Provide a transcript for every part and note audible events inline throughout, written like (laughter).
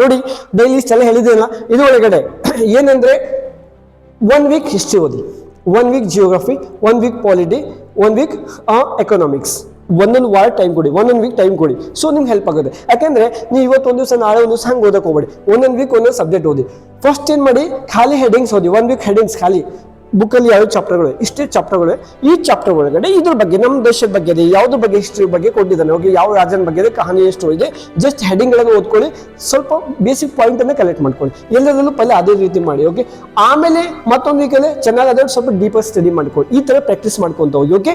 ನೋಡಿ ಡೈಲಿ ಇಷ್ಟೆಲ್ಲ ಹೇಳಿದೆಯಲ್ಲ ಇದು ಒಳಗಡೆ. (clears throat) ಏನಂದ್ರೆ ಒನ್ ವೀಕ್ ಹಿಸ್ಟ್ರಿ ಓದಿ. One week geography one week polity one week economics ಒಂದೊಂದು ವಾರ ಟೈಮ್ ಕೊಡಿ, ಒಂದೊಂದು ವೀಕ್ ಟೈಮ್ ಕೊಡಿ. ಸೊ ನಿಮ್ಗೆ ಹೆಲ್ಪ್ ಆಗುತ್ತೆ. ಯಾಕೆಂದ್ರೆ, ನೀವು ಇವತ್ತೊಂದು ದಿವಸ, ನಾಳೆ ಒಂದು ದಿವಸ ಹಂಗೆ ಓದಕ್ಕೆ ಹೋಗ್ಬೇಡಿ. ಒಂದೊಂದು ವೀಕ್ ಒಂದೊಂದು ಸಬ್ಜೆಕ್ಟ್ ಓದಿ. ಫಸ್ಟ್ ಏನು ಮಾಡಿ, ಖಾಲಿ ಹೆಡಿಂಗ್ಸ್ ಓದಿ. ಒನ್ ವೀಕ್ ಹೆಡಿಂಗ್ಸ್ ಖಾಲಿ. ಬುಕ್ಕಲ್ಲಿ ಯಾವ ಚಾಪ್ಟರ್ಗಳು ಇಷ್ಟೇ ಚಾಪ್ಟರ್ಗಳು. ಈ ಚಾಪ್ಟರ್ ಒಳಗಡೆ ಇದ್ರ ಬಗ್ಗೆ ನಮ್ಮ ದೇಶದ ಬಗ್ಗೆ ಇದೆ, ಯಾವುದ್ರ ಬಗ್ಗೆ ಹಿಸ್ಟ್ರಿ ಬಗ್ಗೆ ಕೊಟ್ಟಿದ್ದಾನೆ. ಓಕೆ ಯಾವ ರಾಜನ ಬಗ್ಗೆ ಇದೆ, ಕಹಾನಿ ಎಷ್ಟು ಇದೆ. ಜಸ್ಟ್ ಹೆಡಿಂಗ್ಗಳನ್ನು ಓದ್ಕೊಳ್ಳಿ, ಸ್ವಲ್ಪ ಬೇಸಿಕ್ ಪಾಯಿಂಟ್ ಅನ್ನ ಕಲೆಕ್ಟ್ ಮಾಡ್ಕೊಳ್ಳಿ. ಎಲ್ಲದರಲ್ಲೂ ಪಹಲೆ ಅದೇ ರೀತಿ ಮಾಡಿ ಓಕೆ ಆಮೇಲೆ ಮತ್ತೊಂದು ಕಲೆ ಚೆನ್ನಾಗಿ ಅದ್ರ ಸ್ವಲ್ಪ ಡೀಪರ್ ಸ್ಟಡಿ ಮಾಡ್ಕೊಳ್ಳಿ. ಈ ತರ ಪ್ರಾಕ್ಟೀಸ್ ಮಾಡ್ಕೊಂತ ಹೋಗಿ okay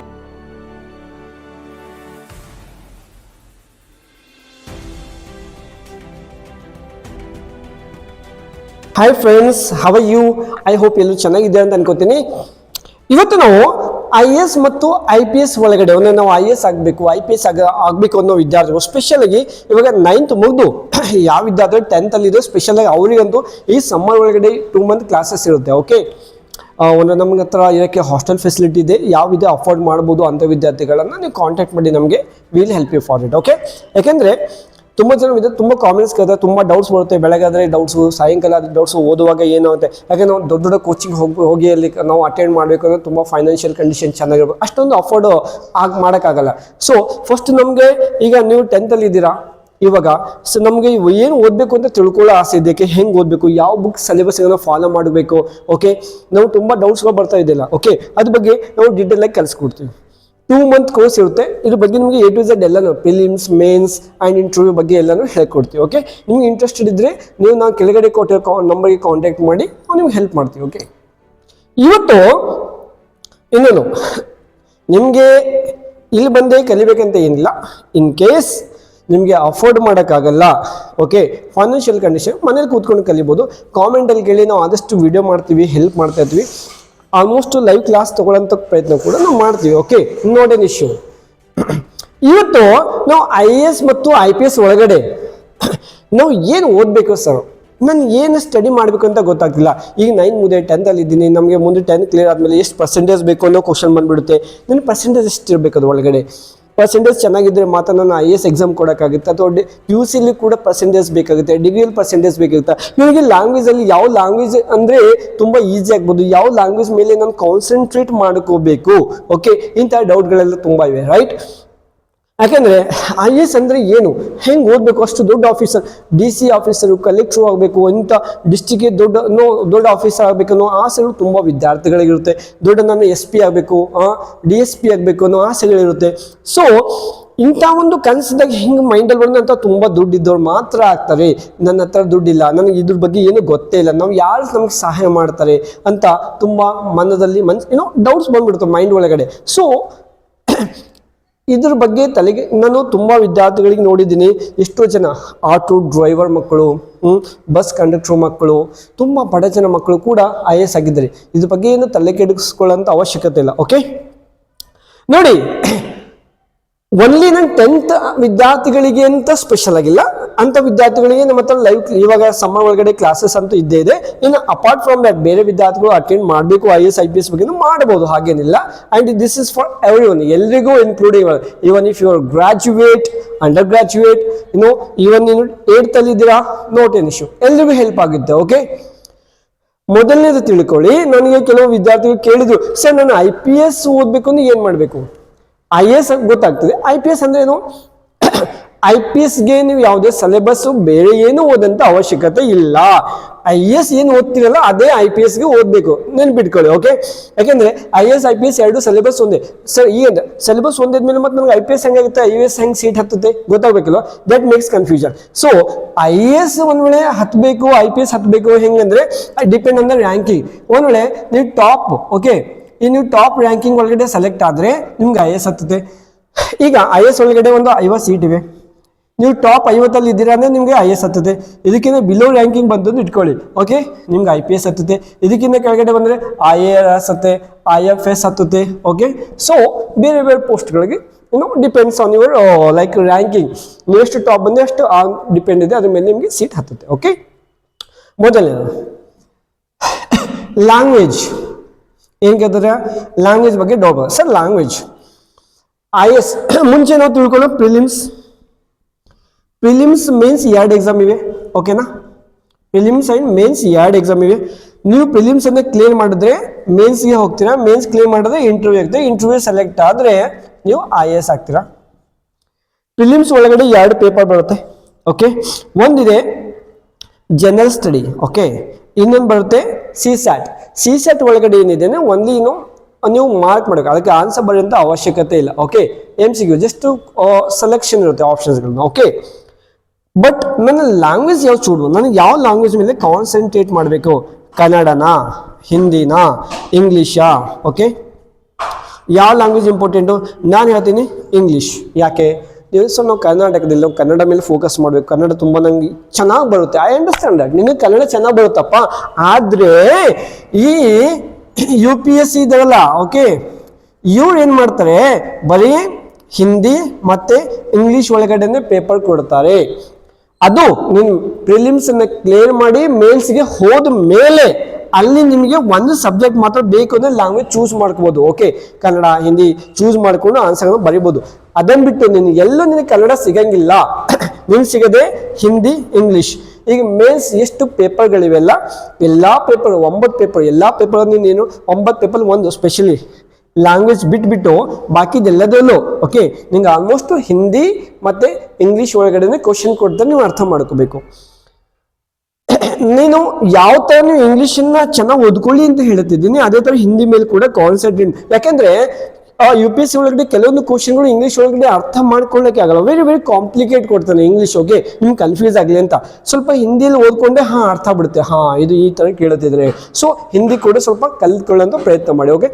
hi friends how are you I hope ಎಲ್ಲರೂ ಚೆನ್ನಾಗಿದೆ ಅಂತ ಅನ್ಕೋತೀನಿ. ಇವತ್ತು ನಾವು ಐ ಎಸ್ ಮತ್ತು ಐ ಪಿ ಎಸ್ ಒಳಗಡೆ ಒಂದು ನಾವು ಐ ಎಸ್ ಆಗಬೇಕು ಐ ಪಿ ಎಸ್ ಆಗ ಆಗಬೇಕು ಅನ್ನೋ ವಿದ್ಯಾರ್ಥಿಗಳು ಸ್ಪೆಷಲ್ ಆಗಿ ಇವಾಗ ನೈನ್ತ್ ಮುಗಿದು (coughs) ಯಾವ ವಿದ್ಯಾರ್ಥಿಗಳು ಟೆಂತ್ ಅಲ್ಲಿ ಇದೆ ಸ್ಪೆಷಲ್ ಆಗಿ ಅವರಿಗಂತೂ ಈ ಸಮ್ಮರ್ ಒಳಗಡೆ ಟೂ ಮಂತ್ ಕ್ಲಾಸಸ್ ಇರುತ್ತೆ ಓಕೆ ಒಂದು ನಮ್ಗೆ ಹತ್ರ ಇದಕ್ಕೆ ಹಾಸ್ಟೆಲ್ ಫೆಸಿಲಿಟಿ ಇದೆ, ಯಾವ ಇದೆ ಅಫೋರ್ಡ್ ಮಾಡ್ಬೋದು ಅಂತ ವಿದ್ಯಾರ್ಥಿಗಳನ್ನು ನೀವು ಕಾಂಟ್ಯಾಕ್ಟ್ ಮಾಡಿ ನಮಗೆ will help you for it okay ಯಾಕೆಂದ್ರೆ ತುಂಬ ಜನ ಇದೆ ತುಂಬ ಕಾಮೆಂಟ್ಸ್ ಕೇಳ್ತಾರೆ, ತುಂಬ ಡೌಟ್ಸ್ ಬರುತ್ತೆ. ಬೆಳಗ್ಗೆ ಆದರೆ ಡೌಟ್ಸು ಸಾಯಂಕಾಲ ಆದರೆ ಡೌಟ್ಸು ಓದುವಾಗ ಏನು ಅಂತ. ಯಾಕೆ ನಾವು ದೊಡ್ಡ ದೊಡ್ಡ ಕೋಚಿಂಗ್ ಹೋಗಿ ಹೋಗಿ ಅಲ್ಲಿ ನಾವು ಅಟೆಂಡ್ ಮಾಡಬೇಕು ಅಂದರೆ ತುಂಬ ಫೈನಾನ್ಷಿಯಲ್ ಕಂಡೀಷನ್ ಚೆನ್ನಾಗಿರ್ಬೇಕು. ಅಷ್ಟೊಂದು ಅಫೋರ್ಡ್ ಆಗಿ ಮಾಡೋಕ್ಕಾಗಲ್ಲ. ಸೊ ಫಸ್ಟ್ ನಮಗೆ ಈಗ ನೀವು ಟೆಂತಲ್ಲಿ ಇದ್ದೀರಾ? ಇವಾಗ ಸೊ ನಮಗೆ ಏನು ಓದಬೇಕು ಅಂತ ತಿಳ್ಕೊಳ್ಳೋ ಆಸೆ ಇದಕ್ಕೆ ಹೆಂಗೆ ಓದಬೇಕು? ಯಾವ ಬುಕ್ ಸಿಲೆಬಸ್ ಫಾಲೋ ಮಾಡಬೇಕು? ಓಕೆ ನಾವು ತುಂಬ ಡೌಟ್ಸ್ಗಳು ಬರ್ತಾ ಇದ್ದಿಲ್ಲ. ಓಕೆ ಅದ್ರ ಬಗ್ಗೆ ನಾವು ಡೀಟೇಲಾಗಿ ಕಲಿಸ್ಕೊಡ್ತೀವಿ. ಟೂ ಮಂತ್ ಕೋರ್ಸ್ ಇರುತ್ತೆ. ಇದ್ರ ಬಗ್ಗೆ ನಿಮಗೆ ಎ ಟು ಝೆಡ್ ಎಲ್ಲನೂ ಫಿಲಿಮ್ಸ್ ಮೇನ್ಸ್ ಆ್ಯಂಡ್ ಇಂಟರ್ವ್ಯೂ ಬಗ್ಗೆ ಎಲ್ಲನೂ ಹೇಳ್ಕೊಡ್ತೀವಿ ಓಕೆ ನಿಮ್ಗೆ ಇಂಟ್ರೆಸ್ಟೆಡ್ ಇದ್ದರೆ ನೀವು ನಾವು ಕೆಳಗಡೆ ಕೊಟ್ಟಿರೋ ಕಾ ನಂಬರ್ಗೆ ಕಾಂಟ್ಯಾಕ್ಟ್ ಮಾಡಿ ನಾವು ನಿಮ್ಗೆ ಹೆಲ್ಪ್ ಮಾಡ್ತೀವಿ ಓಕೆ ಇವತ್ತು ಇನ್ನೇನು, ನಿಮಗೆ ಇಲ್ಲಿ ಬಂದೇ ಕಲಿಬೇಕಂತ ಏನಿಲ್ಲ. ಇನ್ ಕೇಸ್ ನಿಮಗೆ ಅಫೋರ್ಡ್ ಮಾಡೋಕ್ಕಾಗಲ್ಲ ಓಕೆ ಫೈನಾನ್ಷಿಯಲ್ ಕಂಡೀಷನ್ ಮನೇಲಿ ಕೂತ್ಕೊಂಡು ಕಲಿಬೋದು. ಕಾಮೆಂಟಲ್ಲಿ ಕೇಳಿ ನಾವು ಆದಷ್ಟು ವಿಡಿಯೋ ಮಾಡ್ತೀವಿ ಹೆಲ್ಪ್ ಮಾಡ್ತಾ ಇರ್ತೀವಿ ಆಲ್ಮೋಸ್ಟ್ ಲೈವ್ ಕ್ಲಾಸ್ ತಗೊಳ್ಳೋಂಥ ಪ್ರಯತ್ನ ಕೂಡ ನಾವು ಮಾಡ್ತೀವಿ ಓಕೆ ನೋಡ್ ಎನ್ ಇಶ್ಯೂ ಇವತ್ತು ನಾವು ಐ ಎ ಎಸ್ ಮತ್ತು ಐ ಪಿ ಎಸ್ ಒಳಗಡೆ ನಾವು ಏನು ಓದಬೇಕು ಸರ್ ನಾನು ಏನು ಸ್ಟಡಿ ಮಾಡಬೇಕು ಅಂತ ಗೊತ್ತಾಗ್ತಿಲ್ಲ. ಈಗ ನೈನ್ ಮುಂದೆ ಟೆಂತಲ್ಲಿ ಇದ್ದೀನಿ, ನಮಗೆ ಮುಂದೆ ಟೆಂತ್ ಕ್ಲಿಯರ್ ಆದಮೇಲೆ ಎಷ್ಟು ಪರ್ಸೆಂಟೇಜ್ ಬೇಕು ಅನ್ನೋ ಕ್ವಶನ್ ಬಂದ್ಬಿಡುತ್ತೆ. ನನ್ನ ಪರ್ಸೆಂಟೇಜ್ ಎಷ್ಟು ಇರಬೇಕು ಅದು ಒಳಗಡೆ ಪರ್ಸೆಂಟೇಜ್ ಚೆನ್ನಾಗಿದ್ದರೆ ಮಾತ್ರ ನಾನು ಐ ಎಸ್ ಎಕ್ಸಾಮ್ ಕೊಡೋಕ್ಕಾಗುತ್ತೆ. ಅಥವಾ ಪಿ ಯು ಸಿಲಿ ಕೂಡ ಪರ್ಸೆಂಟೇಜ್ ಬೇಕಾಗುತ್ತೆ. ಡಿಗ್ರಿಯಲ್ಲಿ ಪರ್ಸೆಂಟೇಜ್ ಬೇಕಾಗುತ್ತೆ. ಇವರಿಗೆ ಲ್ಯಾಂಗ್ವೇಜಲ್ಲಿ ಯಾವ ಲ್ಯಾಂಗ್ವೇಜ್ ಅಂದರೆ ತುಂಬ ಈಸಿ ಆಗ್ಬೋದು. ಯಾವ ಲ್ಯಾಂಗ್ವೇಜ್ ಮೇಲೆ ನಾನು ಕಾನ್ಸಂಟ್ರೇಟ್ ಮಾಡ್ಕೋಬೇಕು. ಓಕೆ ಇಂಥ ಡೌಟ್ಗಳೆಲ್ಲ ತುಂಬ ಇವೆ ರೈಟ್ ಯಾಕೆಂದ್ರೆ ಐ ಎ ಎಸ್ ಅಂದ್ರೆ ಏನು? ಹೆಂಗೆ ಓದಬೇಕು? ಅಷ್ಟು ದೊಡ್ಡ officer D C officer collector ಆಗಬೇಕು ಇಂಥ ಡಿಸ್ಟಿಕ್ಗೆ ದೊಡ್ಡ, ನೋ, ದೊಡ್ಡ ಆಫೀಸರ್ ಆಗಬೇಕು ಅನ್ನೋ ಆಸೆಗಳು ತುಂಬ ವಿದ್ಯಾರ್ಥಿಗಳಿಗಿರುತ್ತೆ. ದೊಡ್ಡ ನಾನು ಎಸ್ ಪಿ ಆಗಬೇಕು ಡಿ ಎಸ್ ಪಿ ಆಗಬೇಕು ಅನ್ನೋ ಆಸೆಗಳಿರುತ್ತೆ. ಸೊ ಇಂಥ ಒಂದು ಕನಸಿದಾಗ ಹಿಂಗೆ ಮೈಂಡಲ್ಲಿ ಬಂದಂಥ ತುಂಬ ದುಡ್ಡಿದ್ದವ್ರು ಮಾತ್ರ ಆಗ್ತಾರೆ. ನನ್ನ ಹತ್ರ ದುಡ್ಡಿಲ್ಲ, ನನಗೆ ಇದ್ರ ಬಗ್ಗೆ ಏನು ಗೊತ್ತೇ ಇಲ್ಲ, ನಾವು ಯಾರು ನಮ್ಗೆ ಸಹಾಯ ಮಾಡ್ತಾರೆ ಅಂತ ತುಂಬ ಮನದಲ್ಲಿ ಮನ್ಸ್ ಏನೋ ಡೌಟ್ಸ್ ಬಂದ್ಬಿಡುತ್ತೆ ಮೈಂಡ್ ಒಳಗಡೆ. ಸೊ ಇದ್ರ ಬಗ್ಗೆ ತಲೆಗೆ ನಾನು ತುಂಬ ವಿದ್ಯಾರ್ಥಿಗಳಿಗೆ ನೋಡಿದ್ದೀನಿ. ಎಷ್ಟೋ ಜನ ಆಟೋ ಡ್ರೈವರ್ ಮಕ್ಕಳು ಬಸ್ ಕಂಡಕ್ಟ್ರ್ ಮಕ್ಕಳು, ತುಂಬ ಬಡ ಜನ ಮಕ್ಕಳು ಕೂಡ ಐ ಎಸ್ ಆಗಿದ್ದಾರೆ. ಇದ್ರ ಬಗ್ಗೆ ಏನು ತಲೆ ಕೆಡಿಸ್ಕೊಳ್ಳೋಂಥ ಅವಶ್ಯಕತೆ ಇಲ್ಲ ಓಕೆ ನೋಡಿ ಒನ್ಲಿ ನನ್ನ ಟೆಂತ್ ವಿದ್ಯಾರ್ಥಿಗಳಿಗೆ ಅಂತ ಸ್ಪೆಷಲ್ ಆಗಿಲ್ಲ? ಅಂತ ವಿದ್ಯಾರ್ಥಿಗಳಿಗೆ ನಮ್ಮ ಹತ್ರ ಲೈವ್ ಇವಾಗ ಸಮ್ಮ ಒಳಗಡೆ ಕ್ಲಾಸಸ್ ಅಂತೂ ಇದ್ದೇ ಇದೆ. ಇನ್ನು ಅಪಾರ್ಟ್ ಫ್ರಮ್ ದಟ್ ಬೇರೆ ವಿದ್ಯಾರ್ಥಿಗಳು ಅಟೆಂಡ್ ಮಾಡಬೇಕು I S I P S ಬಗ್ಗೆ ಮಾಡಬಹುದು ಹಾಗೇನಿಲ್ಲ. And this is for everyone ಎಲ್ರಿಗೂ including even if your graduate undergraduate ಇನ್ನು ಇವನ್ ನೀನು ಏಟ್ ಅಲ್ಲಿ ಇದ್ದೀರಾ ನೋಟ್ ಎನ್ ಇಶ್ಯೂ ಎಲ್ರಿಗೂ ಹೆಲ್ಪ್ ಆಗುತ್ತೆ ಓಕೆ ಮೊದಲನೇದು ತಿಳ್ಕೊಳ್ಳಿ, ನನಗೆ ಕೆಲವು ವಿದ್ಯಾರ್ಥಿಗಳು ಕೇಳಿದ್ರು, ಸರ್, ನಾನು ಐ ಪಿ ಎಸ್ ಓದಬೇಕು ಅಂದ್ರೆ ಏನು ಮಾಡಬೇಕು? ಐ ಎಸ್ ಗೊತ್ತಾಗ್ತದೆ. ಐ ಪಿ ಎಸ್ ಅಂದ್ರೆ ಏನು? ಐ ಪಿ ಎಸ್ಗೆ ನೀವು ಯಾವುದೇ ಸಿಲೆಬಸ್ಸು ಬೇರೆ ಏನು ಓದಂತ ಅವಶ್ಯಕತೆ ಇಲ್ಲ. ಐ ಎಸ್ ಏನು ಓದ್ತಿರಲ್ಲ ಅದೇ ಐ ಪಿ ಎಸ್ಗೆ ಓದಬೇಕು. ನೆನ್ಪಿಟ್ಕೊಳ್ಳಿ ಓಕೆ ಯಾಕೆಂದ್ರೆ I S I P S ಎರಡು ಸಿಲೆಬಸ್ ಒಂದೇ. ಸರ್ ಈ ಸಿಲೆಬಸ್ ಸಿಲೆಬಸ್ ಒಂದಿದ್ಮೇಲೆ ಮತ್ತೆ ನಮ್ಗೆ ಐ ಪಿ ಎಸ್ ಹೆಂಗಾಗುತ್ತೆ ಐ ಎಸ್ ಹೆಂಗೆ ಸೀಟ್ ಹತ್ತುತ್ತೆ? ಗೊತ್ತಾಗಬೇಕಲ್ಲ that makes confusion so I S ಒಂದ್ ವೇಳೆ ಹತ್ತಬೇಕು ಐ ಪಿ ಎಸ್ ಹತ್ತಬೇಕು ಹೆಂಗಂದ್ರೆ ಡಿಪೆಂಡ್ ಆನ್ ರ್ಯಾಂಕಿಂಗ್ ಒಂದ್ ವೇಳೆ ನೀವು ಟಾಪ್ ಓಕೆ ಈ ನೀವು ಟಾಪ್ ರ್ಯಾಂಕಿಂಗ್ ಒಳಗಡೆ ಸೆಲೆಕ್ಟ್ ಆದರೆ ನಿಮ್ಗೆ ಐ ಎಸ್ ಹತ್ತುತ್ತೆ. ಈಗ ಐ ಎಸ್ ಒಳಗಡೆ ಒಂದು ಐವತ್ತು ಸೀಟ್ ಇವೆ. ನೀವು ಟಾಪ್ ಐವತ್ತಲ್ಲಿ ಇದ್ದೀರಾ ಅಂದರೆ ನಿಮಗೆ ಐ ಎಸ್ ಹತ್ತದೆ ಇದಕ್ಕಿಂತ ಬಿಲೋ ರ್ಯಾಂಕಿಂಗ್ ಬಂದು ಇಟ್ಕೊಳ್ಳಿ. ಓಕೆ ನಿಮ್ಗೆ ಐ ಪಿ ಎಸ್ ಹತ್ತುತ್ತೆ. ಇದಕ್ಕಿಂತ ಕೆಳಗಡೆ ಬಂದರೆ ಐ ಎ ಎಸ್ ಹತ್ತೆ ಐ ಎಫ್ ಎಸ್ ಹತ್ತುತ್ತೆ. ಓಕೆ ಸೊ ಬೇರೆ ಬೇರೆ ಪೋಸ್ಟ್ಗಳಿಗೆ ಇನ್ನು depends on your like ranking ನೀವು ಎಷ್ಟು ಟಾಪ್ ಬಂದರೆ ಅಷ್ಟು ಆನ್ ಡಿಪೆಂಡ್ ಇದೆ. ಅದ್ರ ಮೇಲೆ ನಿಮಗೆ ಸೀಟ್ ಹತ್ತುತ್ತೆ. ಓಕೆ ಮೊದಲನೇದು. ಲ್ಯಾಂಗ್ವೇಜ್ ಏನು ಕೇಳ್ತಾರೆ? ಲ್ಯಾಂಗ್ವೇಜ್ ಬಗ್ಗೆ doubt sir language I S ಮುಂಚೆ ನಾವು ತಿಳ್ಕೊಳ್ಳೋ ಪ್ರಿಲಿಮ್ಸ್ ಪ್ರಿಲಿಮ್ಸ್ ಮೇನ್ಸ್ ಎರಡು ಎಕ್ಸಾಮ್ ಇವೆ ಓಕೆನಾ ಪ್ರಿಲಿಮ್ಸ್ ಆ್ಯಂಡ್ ಮೇನ್ಸ್ ಎರಡು ಎಕ್ಸಾಮ್ ಇವೆ. ನೀವು ಪ್ರಿಲಿಮ್ಸ್ ಅನ್ನ ಕ್ಲಿಯರ್ ಮಾಡಿದ್ರೆ ಮೇನ್ಸ್ಗೆ ಹೋಗ್ತೀರಾ ಮೇನ್ಸ್ ಕ್ಲಿಯರ್ ಮಾಡಿದ್ರೆ ಇಂಟರ್ವ್ಯೂ ಆಗ್ತದೆ ಇಂಟರ್ವ್ಯೂ ಸೆಲೆಕ್ಟ್ ಆದರೆ ನೀವು ಐ ಎ ಎಸ್ ಆಗ್ತೀರಾ. ಪ್ರಿಲಿಮ್ಸ್ ಒಳಗಡೆ ಎರಡು ಪೇಪರ್ ಬರುತ್ತೆ ಓಕೆ ಒಂದಿದೆ ಜನರಲ್ ಸ್ಟಡಿ ಓಕೆ ಇನ್ನೊಂದು ಬರುತ್ತೆ ಸಿ ಸ್ಯಾಟ್ ಸಿ ಸ್ಯಾಟ್ ಒಳಗಡೆ ಏನಿದೆ ಒನ್ಲಿ ಇನ್ನು ನೀವು ಮಾರ್ಕ್ ಮಾಡಬೇಕು. ಅದಕ್ಕೆ ಆನ್ಸರ್ ಬರೆಯುವಂಥ ಅವಶ್ಯಕತೆ ಇಲ್ಲ okay M C Q just selection ಇರುತ್ತೆ ಆಪ್ಷನ್ಸ್ಗಳನ್ನ ಓಕೆ ಬಟ್ ನನ್ನ ಲ್ಯಾಂಗ್ವೇಜ್ ಯಾವ್ದು ಚೂಡು? ನನಗೆ ಯಾವ ಲ್ಯಾಂಗ್ವೇಜ್ ಮೇಲೆ ಕಾನ್ಸಂಟ್ರೇಟ್ ಮಾಡಬೇಕು? ಕನ್ನಡನಾ? ಹಿಂದಿನಾ? ಇಂಗ್ಲೀಷಾ ಓಕೆ ಯಾವ ಲ್ಯಾಂಗ್ವೇಜ್ ಇಂಪಾರ್ಟೆಂಟು ನಾನು ಹೇಳ್ತೀನಿ ಇಂಗ್ಲೀಷ್ ಯಾಕೆ? ದಿವಸ ನಾವು ಕರ್ನಾಟಕದಲ್ಲಿ ನಾವು ಕನ್ನಡ ಮೇಲೆ ಫೋಕಸ್ ಮಾಡಬೇಕು. ಕನ್ನಡ ತುಂಬ ನಂಗೆ ಚೆನ್ನಾಗಿ ಬರುತ್ತೆ. ಐ ಅಂಡರ್ಸ್ಟ್ಯಾಂಡ್ ದಟ್ ನಿನಗೆ ಕನ್ನಡ ಚೆನ್ನಾಗಿ ಬರುತ್ತಪ್ಪ. ಆದರೆ ಈ ಯು ಪಿ ಎಸ್ ಸಿ ಇದಾರಲ್ಲ ಓಕೆ ಇವ್ರು ಏನು ಮಾಡ್ತಾರೆ? ಬರೀ ಹಿಂದಿ ಮತ್ತು ಇಂಗ್ಲೀಷ್ ಒಳಗಡೆನೇ ಪೇಪರ್ ಕೊಡ್ತಾರೆ. ಅದು ನೀನು ಪ್ರಿಲಿಮ್ಸ್ ಅನ್ನ ಕ್ಲಿಯರ್ ಮಾಡಿ ಮೇಲ್ಸ್ಗೆ ಹೋದ ಮೇಲೆ ಅಲ್ಲಿ ನಿಮಗೆ ಒಂದು ಸಬ್ಜೆಕ್ಟ್ ಮಾತ್ರ ಬೇಕು ಅಂದ್ರೆ ಲ್ಯಾಂಗ್ವೇಜ್ ಚೂಸ್ ಮಾಡ್ಕೋಬಹುದು ಓಕೆ ಕನ್ನಡ, ಹಿಂದಿ ಚೂಸ್ ಮಾಡ್ಕೊಂಡು ಆನ್ಸರ್ ಬರಿಬೋದು. ಅದನ್ನ ಬಿಟ್ಟು ನಿನಗೆ ಎಲ್ಲೂ ನಿನಗೆ ಕನ್ನಡ ಸಿಗಂಗಿಲ್ಲ. (coughs) ನಿನ್ ಸಿಗದೆ ಹಿಂದಿ ಇಂಗ್ಲಿಷ್ ಈಗ ಮೇನ್ಸ್ ಎಷ್ಟು ಪೇಪರ್ಗಳಿವೆಲ್ಲ ಎಲ್ಲ ಪೇಪರ್ ಒಂಬತ್ತು ಪೇಪರ್ ಎಲ್ಲ ಪೇಪರ್ ನೀನು ಒಂಬತ್ತು ಪೇಪರ್ ಒಂದು ಸ್ಪೆಷಲಿ ಲ್ಯಾಂಗ್ವೇಜ್ ಬಿಟ್ಬಿಟ್ಟು ಬಾಕಿದೆಲ್ಲದಲ್ಲೂ ಓಕೆ ನಿಂಗೆ ಆಲ್ಮೋಸ್ಟ್ ಹಿಂದಿ ಮತ್ತೆ ಇಂಗ್ಲಿಷ್ ಒಳಗಡೆ ಕ್ವಶನ್ ಕೊಡ್ತಾರೆ ನೀವು ಅರ್ಥ ಮಾಡ್ಕೋಬೇಕು. ನೀನು ಯಾವ ಥರ ನೀವು ಇಂಗ್ಲೀಷನ್ನ ಚೆನ್ನಾಗಿ ಓದ್ಕೊಳ್ಳಿ ಅಂತ ಹೇಳ್ತಿದ್ದೀನಿ, ಅದೇ ಥರ ಹಿಂದಿ ಮೇಲೆ ಕೂಡ ಕಾನ್ಸಂಟ್ರೇಟ್ ಯಾಕಂದ್ರೆ ಯು ಪಿ ಎಸ್ ಸಿ ಒಳಗಡೆ ಕೆಲವೊಂದು ಕ್ವಶನ್ಗಳು ಇಂಗ್ಲಿಷ್ ಒಳಗಡೆ ಅರ್ಥ ಮಾಡ್ಕೊಳ್ಳೋಕೆ ಆಗಲ್ಲ. ವೆರಿ ವೆರಿ ಕಾಂಪ್ಲಿಕೇಟ್ ಕೊಡ್ತಾನೆ ಇಂಗ್ಲಿಷ್ ಓಕೆ ನಿಮ್ಗೆ ಕನ್ಫ್ಯೂಸ್ ಆಗಲಿ ಅಂತ. ಸ್ವಲ್ಪ ಹಿಂದಿಯಲ್ಲಿ ಓದ್ಕೊಂಡೆ, ಹಾಂ, ಅರ್ಥ ಬಿಡುತ್ತೆ ಹಾಂ, ಇದು ಈ ಥರ ಕೇಳುತ್ತಿದ್ರೆ ಸೊ ಹಿಂದಿ ಕೂಡ ಸ್ವಲ್ಪ ಕಲ್ತ್ಕೊಳ್ಳೋಂಥ ಪ್ರಯತ್ನ ಮಾಡಿ ಓಕೆ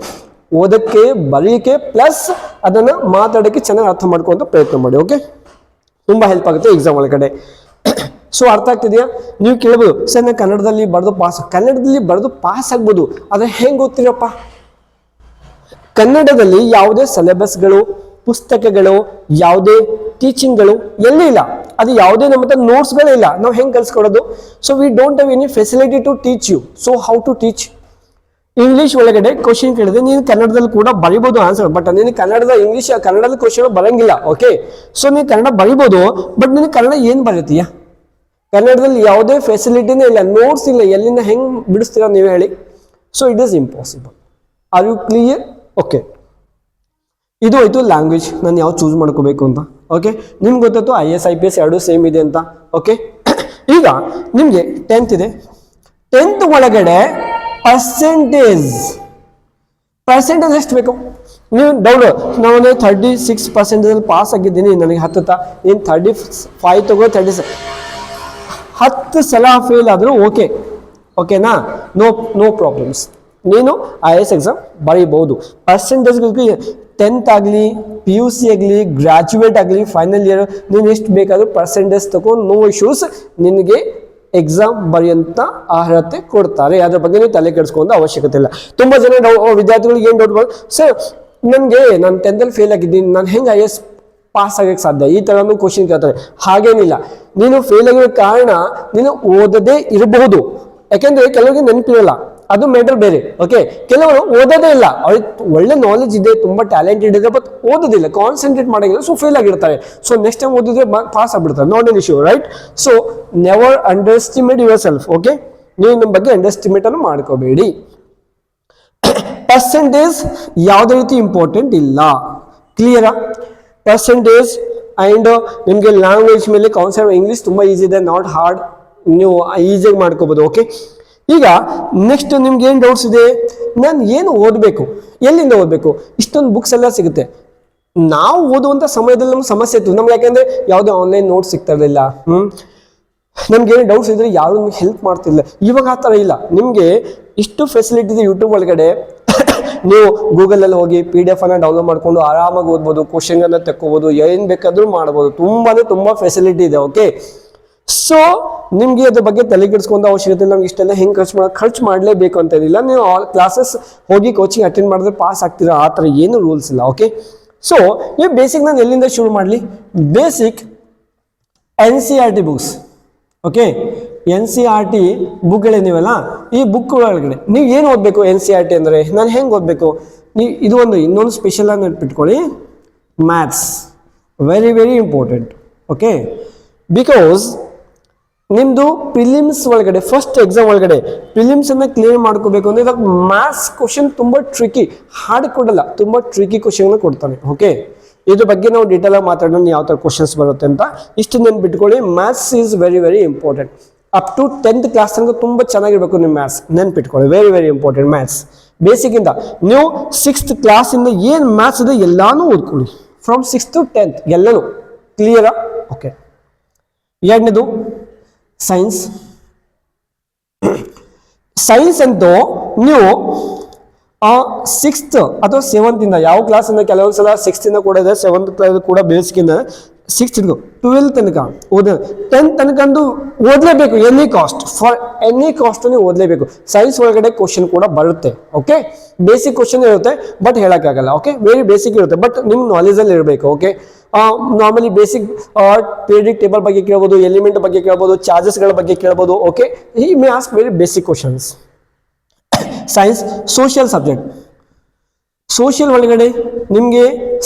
ಓದಕ್ಕೆ ಬರೆಯೋಕ್ಕೆ ಪ್ಲಸ್ ಅದನ್ನ ಮಾತಾಡೋಕ್ಕೆ ಚೆನ್ನಾಗಿ ಅರ್ಥ ಮಾಡ್ಕೊಂತ ಪ್ರಯತ್ನ ಮಾಡಿ ಓಕೆ ತುಂಬಾ ಹೆಲ್ಪ್ ಆಗುತ್ತೆ ಎಕ್ಸಾಮ್ ಒಳಗಡೆ. ಸೊ ಅರ್ಥ ಆಗ್ತಿದೆಯಾ? ನೀವು ಕೇಳ್ಬೋದು, ಸರ್, ನಾನು ಕನ್ನಡದಲ್ಲಿ ಬರೆದು ಪಾಸ್ ಕನ್ನಡದಲ್ಲಿ ಬರೆದು ಪಾಸ್ ಆಗ್ಬೋದು, ಆದರೆ ಹೆಂಗೆ ಗೊತ್ತಿರಪ್ಪ ಕನ್ನಡದಲ್ಲಿ ಯಾವುದೇ ಸಿಲೆಬಸ್ಗಳು ಪುಸ್ತಕಗಳು, ಯಾವುದೇ ಟೀಚಿಂಗ್ಗಳು ಎಲ್ಲೂ ಇಲ್ಲ. ಅದು ಯಾವುದೇ ನಮ್ಮ ಹತ್ರ ನೋಟ್ಸ್ಗಳೇ ಇಲ್ಲ. ನಾವು ಹೆಂಗೆ ಕಲ್ಸ್ಕೊಡೋದು? So we don't have any facility to teach you so how to teach English ಒಳಗಡೆ ಕ್ವಶನ್ ಕೇಳಿದ್ರೆ ನೀನು ಕನ್ನಡದಲ್ಲಿ ಕೂಡ ಬರಿಬೋದು ಆನ್ಸರ್ ಬಟ್ ನೀನು ಕನ್ನಡದ ಇಂಗ್ಲಿಷ್ ಕನ್ನಡದಲ್ಲಿ ಕ್ವಶನ್ ಬರಂಗಿಲ್ಲ ಓಕೆ ಸೊ ನೀನು ಕನ್ನಡ ಬರಿಬೋದು ಬಟ್ ನೀನು ಕನ್ನಡ ಏನು ಬರೀತೀಯ? ಕನ್ನಡದಲ್ಲಿ ಯಾವುದೇ ಫೆಸಿಲಿಟಿನೇ ಇಲ್ಲ ನೋಟ್ಸ್ ಇಲ್ಲ, ಎಲ್ಲಿಂದ ಹೆಂಗೆ ಬಿಡಿಸ್ತೀರಾ ನೀವು ಹೇಳಿ. So it is impossible are you clear okay ಇದು ಆಯಿತು ಲ್ಯಾಂಗ್ವೇಜ್ ನಾನು ಯಾವ ಚೂಸ್ ಮಾಡ್ಕೋಬೇಕು ಅಂತ ಓಕೆ ನಿಮ್ಗೆ ಗೊತ್ತಾಯ್ತು I S I P S ಎರಡೂ ಸೇಮ್ ಇದೆ ಅಂತ ಓಕೆ (coughs) ಈಗ, ನಿಮಗೆ ಟೆಂತ್ ಇದೆ. ಟೆಂತ್ ಒಳಗಡೆ ಪರ್ಸೆಂಟೇಜ್ ಪರ್ಸೆಂಟೇಜ್ ಎಷ್ಟು ಬೇಕು? ನೀವು ಡೌಟ್ ನಾನು ಥರ್ಟಿ ಸಿಕ್ಸ್ ಪರ್ಸೆಂಟೇಜಲ್ಲಿ ಪಾಸ್ ಆಗಿದ್ದೀನಿ, ನನಗೆ ಹತ್ತುತ್ತಾ? ನೀನು ಥರ್ಟಿ ಫೈವ್ ತಗೋ ಥರ್ಟಿ ಹತ್ತು ಸಲ ಫೇಲ್ ಆದರೂ ಓಕೆ ಓಕೆನಾ ನೋ? ನೋ ಪ್ರಾಬ್ಲಮ್ಸ್ ನೀನು ಐ ಎಸ್ ಎಕ್ಸಾಮ್ ಬರೀಬಹುದು. ಪರ್ಸೆಂಟೇಜ್ಗಳಿಗೆ ಟೆಂತ್ ಆಗಲಿ ಪಿ ಯು ಸಿ ಆಗಲಿ ಗ್ರ್ಯಾಜುಯೇಟ್ ಆಗಲಿ ಫೈನಲ್ ಇಯರ್ ನೀನು ಎಷ್ಟು ಬೇಕಾದರೂ ಪರ್ಸೆಂಟೇಜ್ ತಗೊಂಡು ನೋ ಇಶ್ಯೂಸ್ ನಿನಗೆ ಎಕ್ಸಾಮ್ ಬರೆಯಂತ ಅರ್ಹತೆ ಕೊಡ್ತಾರೆ. ಅದ್ರ ಬಗ್ಗೆ ನೀವು ತಲೆ ಕೆಡಿಸ್ಕೊಂಡ ಅವಶ್ಯಕತೆ ಇಲ್ಲ. ತುಂಬ ಜನ ವಿದ್ಯಾರ್ಥಿಗಳಿಗೆ ಏನು ಡೌಟ್ ಸರ್, ನನಗೆ ನಾನು ಟೆಂತಲ್ಲಿ ಫೇಲ್ ಆಗಿದ್ದೀನಿ. ನಾನು ಹೆಂಗೆ ಐ ಎಸ್ ಪಾಸ್ ಆಗಕ್ಕೆ ಸಾಧ್ಯ? ಈ ಥರನೂ ಕ್ವಶನ್ ಕೇಳ್ತಾರೆ. ಹಾಗೇನಿಲ್ಲ. ನೀನು ಫೇಲ್ ಆಗಿರೋ ಕಾರಣ ನೀನು ಓದದೇ ಇರಬಹುದು. ಯಾಕೆಂದರೆ ಕೆಲವರಿಗೆ ನೆನಪಿರಲ್ಲ. ಅದು ಮ್ಯಾಟರ್ ಬೇರೆ ಓಕೆ ಕೆಲವರು ಓದೋದೇ ಇಲ್ಲ. ಅವ್ರಿಗೆ ಒಳ್ಳೆ ನಾಲೆಜ್ ಇದೆ, ತುಂಬಾ ಟ್ಯಾಲೆಂಟೆಡ್ ಇದೆ ಬಟ್ ಓದೋದಿಲ್ಲ. ಕಾನ್ಸಂಟ್ರೇಟ್ ಮಾಡೋದಿಲ್ಲ ಸೊ ಫೇಲ್ ಆಗಿರ್ತಾರೆ. ಸೊ ನೆಕ್ಸ್ಟ್ ಟೈಮ್ ಓದಿದ್ರೆ ಪಾಸ್ ಆಗ್ಬಿಡ್ತಾರೆ. Not an issue right so never underestimate yourself okay ನೀವು ನಿಮ್ಮ ಬಗ್ಗೆ ಅಂಡರ್ ಎಸ್ಟಿಮೇಟ್ ಅನ್ನು ಮಾಡ್ಕೋಬೇಡಿ. ಪರ್ಸೆಂಟೇಜ್ ಯಾವುದೇ ರೀತಿ ಇಂಪಾರ್ಟೆಂಟ್ ಇಲ್ಲ. ಕ್ಲಿಯರಾ ಪರ್ಸೆಂಟೇಜ್ ಆ್ಯಂಡ್ ನಿಮಗೆ ಲ್ಯಾಂಗ್ವೇಜ್ ಮೇಲೆ ಕಾನ್ಸೆಪ್ಟ್ ಇಂಗ್ಲೀಷ್ ತುಂಬ ಈಸಿ ಇದೆ ನಾಟ್ ಹಾರ್ಡ್ ನೀವು ಈಸಿಯಾಗಿ ಮಾಡ್ಕೋಬೋದು ಓಕೆ ಈಗ ನೆಕ್ಸ್ಟ್ ನಿಮ್ಗೆ ಏನು ಡೌಟ್ಸ್ ಇದೆ? ನಾನು ಏನು ಓದಬೇಕು? ಎಲ್ಲಿಂದ ಓದಬೇಕು? ಇಷ್ಟೊಂದು ಬುಕ್ಸ್ ಎಲ್ಲ ಸಿಗುತ್ತೆ. ನಾವು ಓದುವಂಥ ಸಮಯದಲ್ಲಿ ನಮ್ಗೆ ಸಮಸ್ಯೆ ಇತ್ತು. ನಮ್ಗೆ ಯಾಕೆಂದ್ರೆ ಯಾವುದೇ ಆನ್ಲೈನ್ ನೋಟ್ಸ್ ಸಿಗ್ತಾ ಇರಲಿಲ್ಲ. ಹ್ಞೂ ನಮ್ಗೆ ಏನು ಡೌಟ್ಸ್ ಇದ್ರೆ ಯಾರು ನಿಮ್ಗೆ ಹೆಲ್ಪ್ ಮಾಡ್ತಿಲ್ಲ ಇವಾಗ ಆ ಥರ ಇಲ್ಲ. ನಿಮಗೆ ಇಷ್ಟು ಫೆಸಿಲಿಟಿ ಇದೆ ಯೂಟ್ಯೂಬ್ ಒಳಗಡೆ. (coughs) ನೀವು ಗೂಗಲಲ್ಲಿ ಹೋಗಿ ಪಿ ಡಿ ಎಫ್ ಅನ್ನ ಡೌನ್ಲೋಡ್ ಮಾಡ್ಕೊಂಡು ಆರಾಮಾಗಿ ಓದ್ಬೋದು ಕ್ವಶನ್ಗಳನ್ನ ತೆಕ್ಕೋಬೋದು, ಏನು ಬೇಕಾದರೂ ಮಾಡ್ಬೋದು. ತುಂಬಾ ತುಂಬ ಫೆಸಿಲಿಟಿ ಇದೆ ಓಕೆ ಸೊ ನಿಮಗೆ ಅದ್ರ ಬಗ್ಗೆ ತಲೆ ಕೆಡಿಸ್ಕೊಂಡ ಅವಶ್ಯಕತೆ ಇಲ್ಲ, ನಮ್ಗೆ ಇಷ್ಟೆಲ್ಲ ಹೆಂಗೆ ಖರ್ಚು ಮಾಡೋದು ಖರ್ಚು ಮಾಡಲೇಬೇಕು ಅಂತ ಏನಿಲ್ಲ. ನೀವು ಆಲ್ ಕ್ಲಾಸಸ್ ಹೋಗಿ ಕೋಚಿಂಗ್ ಅಟೆಂಡ್ ಮಾಡಿದ್ರೆ ಪಾಸ್ ಆಗ್ತೀರಾ? ಆ ಥರ ಏನು ರೂಲ್ಸ್ ಇಲ್ಲ ಓಕೆ ಸೊ ನೀವು ಬೇಸಿಕ್ ನಾನು ಎಲ್ಲಿಂದ ಶುರು ಮಾಡಲಿ? Basic N C R T books okay N C R T ಬುಕ್ಗಳೇನಿವಲ್ಲ ಈ ಬುಕ್ ಒಳಗಡೆ. ನೀವು ಏನು ಓದಬೇಕು ಎನ್ ಸಿ ಆರ್ ಟಿ ಅಂದರೆ? ನಾನು ಹೆಂಗೆ ಓದಬೇಕು? ನೀವು ಇದು ಒಂದು ಇನ್ನೊಂದು ಸ್ಪೆಷಲ್ ಆಗಿ maths very very important okay because ನಿಮ್ದು ಪ್ರಿಲಿಮ್ಸ್ ಒಳಗಡೆ ಫಸ್ಟ್ ಎಕ್ಸಾಮ್ ಒಳಗಡೆ ಪ್ರಿಲಿಮ್ಸ್ ಅನ್ನ ಕ್ಲಿಯರ್ ಮಾಡ್ಕೋಬೇಕು ಅಂದ್ರೆ ಇವಾಗ ಮ್ಯಾಥ್ಸ್ ಕ್ವಶನ್ ತುಂಬಾ ಟ್ರಿಕಿ ಹಾರ್ಡ್ ಕೊಡಲ್ಲ, ತುಂಬಾ ಟ್ರಿಕಿ ಕ್ವಶನ್ ಕೊಡ್ತಾನೆ ಓಕೆ ಇದ್ರ ಬಗ್ಗೆ ನಾವು ಡೀಟೇಲ್ ಆಗಿ ಮಾತಾಡೋಣ ಯಾವ ತರ ಕ್ವಶನ್ಸ್ ಬರುತ್ತೆ ಅಂತ. ಇಷ್ಟು ನೆನ್ಪಿಟ್ಕೊಳ್ಳಿ maths is very very important up to tenth class ತನಕ ತುಂಬಾ ಚೆನ್ನಾಗಿರ್ಬೇಕು ನಿಮ್ಮ ಮ್ಯಾಥ್ಸ್ ನೆನ್ಪಿಟ್ಕೊಳ್ಳಿ very very important maths basic ಇಂದ, ನೀವು ಸಿಕ್ಸ್ತ್ ಕ್ಲಾಸ್ ಇಂದ ಏನ್ ಮ್ಯಾಥ್ಸ್ ಇದೆ ಎಲ್ಲಾನು ಓದ್ಕೊಳ್ಳಿ. ಫ್ರಮ್ ಸಿಕ್ಸ್ ಟು ಟೆಂತ್ ಎಲ್ಲನೂ ಕ್ಲಿಯರಾ ಓಕೆ ಎರಡನೇದು ಸೈನ್ಸ್ ಸೈನ್ಸ್ ಅಂತೂ ನೀವು ಸಿಕ್ಸ್ತ್ ಅಥವಾ ಸೆವೆಂತ್ ಇಂದ ಯಾವ ಕ್ಲಾಸ್ ಇಂದ ಕೆಲವೊಂದು ಸಲ ಸಿಕ್ಸ್ತ್ ಇಂದ ಕೂಡ ಇದೆ ಸೆವೆಂತ್ ಕ್ಲಾಸ್ ಕೂಡ ಇಂದ ಸಿಕ್ಸ್ತ್ ಹಿಡ್ಕೊ ಟ್ವೆಲ್ತ್ ತನಕ ಓದ ಟೆಂತ್ ತನಕ ಅಂದು ಓದಲೇಬೇಕು any cost for any cost ನೀವು ಓದಲೇಬೇಕು. ಸೈನ್ಸ್ ಒಳಗಡೆ ಕ್ವಶನ್ ಕೂಡ ಬರುತ್ತೆ ಓಕೆ ಬೇಸಿಕ್ ಕ್ವಶನ್ ಇರುತ್ತೆ ಬಟ್ ಹೇಳೋಕ್ಕಾಗಲ್ಲ ಓಕೆ ವೆರಿ ಬೇಸಿಕ್ ಇರುತ್ತೆ ಬಟ್ ನಿಮ್ಮ ನಾಲೆಜಲ್ಲಿ ಇರಬೇಕು okay normally basic periodic table ಬಗ್ಗೆ ಕೇಳ್ಬೋದು ಎಲಿಮೆಂಟ್ ಬಗ್ಗೆ ಕೇಳ್ಬೋದು ಚಾರ್ಜಸ್ಗಳ ಬಗ್ಗೆ ಕೇಳ್ಬೋದು ಓಕೆ ಈ may ask very basic questions science social subject social ಒಳಗಡೆ ನಿಮಗೆ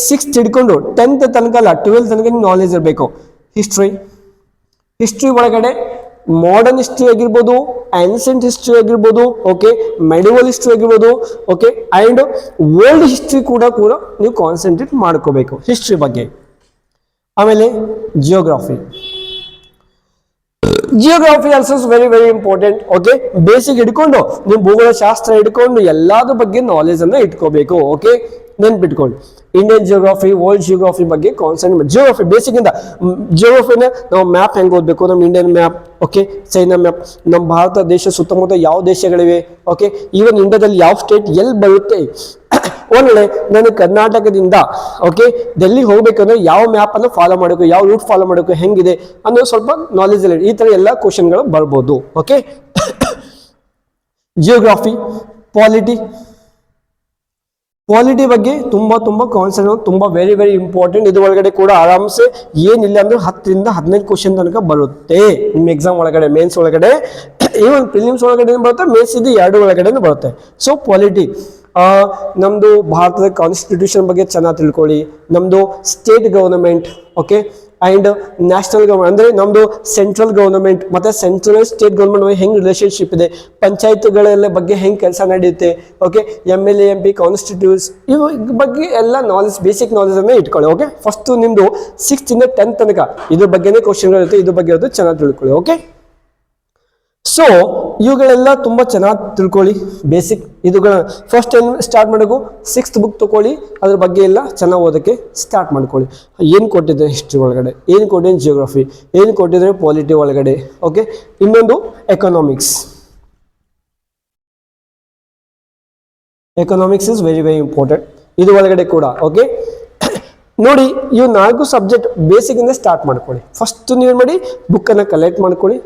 ಸಿಕ್ಸ್ತ್ ಹಿಡ್ಕೊಂಡು ಟೆಂತ್ ತನಕ ಅಲ್ಲ ಟ್ವೆಲ್ತ್ ತನಕ ನಾಲೆಜ್ ಇರಬೇಕು. ಹಿಸ್ಟ್ರಿ ಹಿಸ್ಟ್ರಿ ಒಳಗಡೆ ಮಾಡರ್ನ್ ಹಿಸ್ಟ್ರಿ ಆಗಿರ್ಬೋದು ಆನ್ಸೆಂಟ್ ಹಿಸ್ಟ್ರಿ ಆಗಿರ್ಬೋದು ಓಕೆ ಮೆಡಿವಲ್ ಹಿಸ್ಟ್ರಿ ಆಗಿರ್ಬೋದು ಓಕೆ ಆ್ಯಂಡ್ ವರ್ಲ್ಡ್ ಹಿಸ್ಟ್ರಿ ಕೂಡ ಕೂಡ ನೀವು ಕಾನ್ಸಂಟ್ರೇಟ್ ಮಾಡ್ಕೋಬೇಕು ಹಿಸ್ಟ್ರಿ ಬಗ್ಗೆ. ಆಮೇಲೆ geography geography also very very important okay basic ಹಿಡ್ಕೊಂಡು, ನೀವು ಭೂಗೋಳ ಶಾಸ್ತ್ರ ಹಿಡ್ಕೊಂಡು ಎಲ್ಲಾದ್ರ ಬಗ್ಗೆ ನಾಲೆಜ್ ಅನ್ನ ಇಟ್ಕೋಬೇಕು. ಓಕೆ ನೆನ್ಪಿಟ್ಕೊಂಡು ಇಂಡಿಯನ್ ಜಿಯೋಗ್ರಫಿ ವರ್ಲ್ಡ್ ಜಿಯೋಗ್ರಫಿ ಬಗ್ಗೆ ಕಾನ್ಸೆಂಟ್ ಜಿಯೋಗ್ರಫಿ ಬೇಸಿಕ್ ಇಂದ ಜಿಯೋಗ್ರಫಿನ ನಾವು ಮ್ಯಾಪ್ ಹೆಂಗೆ ಓದಬೇಕು? ನಮ್ಮ Indian map okay China map ನಮ್ಮ ಭಾರತ ದೇಶ ಸುತ್ತಮುತ್ತ ಯಾವ ದೇಶಗಳಿವೆ? ಓಕೆ ಈವನ್ ಇಂಡಿಯಾದಲ್ಲಿ ಯಾವ ಸ್ಟೇಟ್ ಎಲ್ಲಿ ಬರುತ್ತೆ? ಒಂದ್ ವೇಳೆ ನಾನು ಕರ್ನಾಟಕದಿಂದ ಓಕೆ ಡೆಲ್ಲಿ ಹೋಗ್ಬೇಕಂದ್ರೆ ಯಾವ ಮ್ಯಾಪ್ ಅನ್ನು ಫಾಲೋ ಮಾಡಬೇಕು, ಯಾವ ರೂಟ್ ಫಾಲೋ ಮಾಡಬೇಕು, ಹೆಂಗಿದೆ ಅನ್ನೋ ಸ್ವಲ್ಪ ನಾಲೆಜ್ ಅಲ್ಲಿ ಈ ತರ ಎಲ್ಲ ಕ್ವಶನ್ಗಳು ಬರ್ಬೋದು ಓಕೆ ಜಿಯೋಗ್ರಾಫಿ ಪಾಲಿಟಿ ಕ್ವಾಲಿಟಿ ಬಗ್ಗೆ ತುಂಬ ತುಂಬ ಕಾನ್ಸೆಪ್ಟ್ ತುಂಬ ವೆರಿ ವೆರಿ ಇಂಪಾರ್ಟೆಂಟ್ ಇದು ಒಳಗಡೆ ಕೂಡ ಆರಾಮ್ಸೆ ಏನಿಲ್ಲ ಅಂದ್ರೆ ಹತ್ತರಿಂದ ಹದಿನೈದು ಕ್ವಶನ್ ತನಕ ಬರುತ್ತೆ. ನಿಮ್ಮ ಎಕ್ಸಾಮ್ ಒಳಗಡೆ ಮೇನ್ಸ್ ಒಳಗಡೆ ಈವನ್ ಪ್ರಿಲಿಮ್ಸ್ ಒಳಗಡೆ ಬರುತ್ತೆ ಮೇನ್ಸ್ ಇದು ಎರಡು ಒಳಗಡೆ ಬರುತ್ತೆ. ಸೊ ಪಾಲಿಟಿ ನಮ್ದು ಭಾರತದ ಕಾನ್ಸ್ಟಿಟ್ಯೂಷನ್ ಬಗ್ಗೆ ಚೆನ್ನಾಗಿ ತಿಳ್ಕೊಳ್ಳಿ. ನಮ್ಮದು state government okay and national government ಅಂದರೆ ನಮ್ಮದು ಸೆಂಟ್ರಲ್ ಗೌರ್ಮೆಂಟ್ ಮತ್ತು ಸೆಂಟ್ರಲ್ ಸ್ಟೇಟ್ ಗೌರ್ಮೆಂಟ್ ಹೆಂಗೆ ರಿಲೇಷನ್ಶಿಪ್ ಇದೆ? ಪಂಚಾಯತ್ಗಳೆಲ್ಲ ಬಗ್ಗೆ ಹೆಂಗೆ ಕೆಲಸ ನಡೆಯುತ್ತೆ okay M L A M P constitutes ಇವು ಬಗ್ಗೆ ಎಲ್ಲ ನಾಲೆಜ್ ಬೇಸಿಕ್ ನಾಲೆಜನ್ನು ಇಟ್ಕೊಳ್ಳಿ ಓಕೆ ಫಸ್ಟು ನಿಮ್ಮದು ಸಿಕ್ಸ್ತಿಂದ ಟೆಂತ್ ತನಕ ಇದ್ರ ಬಗ್ಗೆನೇ ಕ್ವಶನ್ಗಳಿರುತ್ತೆ ಇದ್ರ ಬಗ್ಗೆ ಅದು ಚೆನ್ನಾಗಿ ತಿಳ್ಕೊಳ್ಳಿ ಓಕೆ ಸೊ ಇವುಗಳೆಲ್ಲ ತುಂಬ ಚೆನ್ನಾಗಿ ತಿಳ್ಕೊಳ್ಳಿ ಬೇಸಿಕ್ ಇದುಗಳ ಫಸ್ಟ್ ಏನು ಸ್ಟಾರ್ಟ್ ಮಾಡೋಕು ಸಿಕ್ಸ್ತ್ ಬುಕ್ ತೊಗೊಳ್ಳಿ ಅದ್ರ ಬಗ್ಗೆ ಎಲ್ಲ ಚೆನ್ನಾಗಿ ಓದೋಕ್ಕೆ ಸ್ಟಾರ್ಟ್ ಮಾಡ್ಕೊಳ್ಳಿ. ಏನು ಕೊಟ್ಟಿದ್ರೆ ಹಿಸ್ಟ್ರಿ ಒಳಗಡೆ? ಏನು ಕೊಟ್ಟಿದ್ರೆ ಜಿಯೋಗ್ರಫಿ ಏನು ಕೊಟ್ಟಿದ್ರೆ ಪಾಲಿಟಿ ಒಳಗಡೆ? ಓಕೆ ಇನ್ನೊಂದು economics economics is very very important ಇದು ಒಳಗಡೆ ಕೂಡ ಓಕೆ ನೋಡಿ, ಇವು ನಾಲ್ಕು ಸಬ್ಜೆಕ್ಟ್ ಬೇಸಿಗಿಂದ ಸ್ಟಾರ್ಟ್ ಮಾಡ್ಕೊಳ್ಳಿ. ಫಸ್ಟ್ ನೀವು ಮಾಡಿ? ಬುಕ್ಕನ್ನು ಕಲೆಕ್ಟ್ ಮಾಡ್ಕೊಳ್ಳಿ.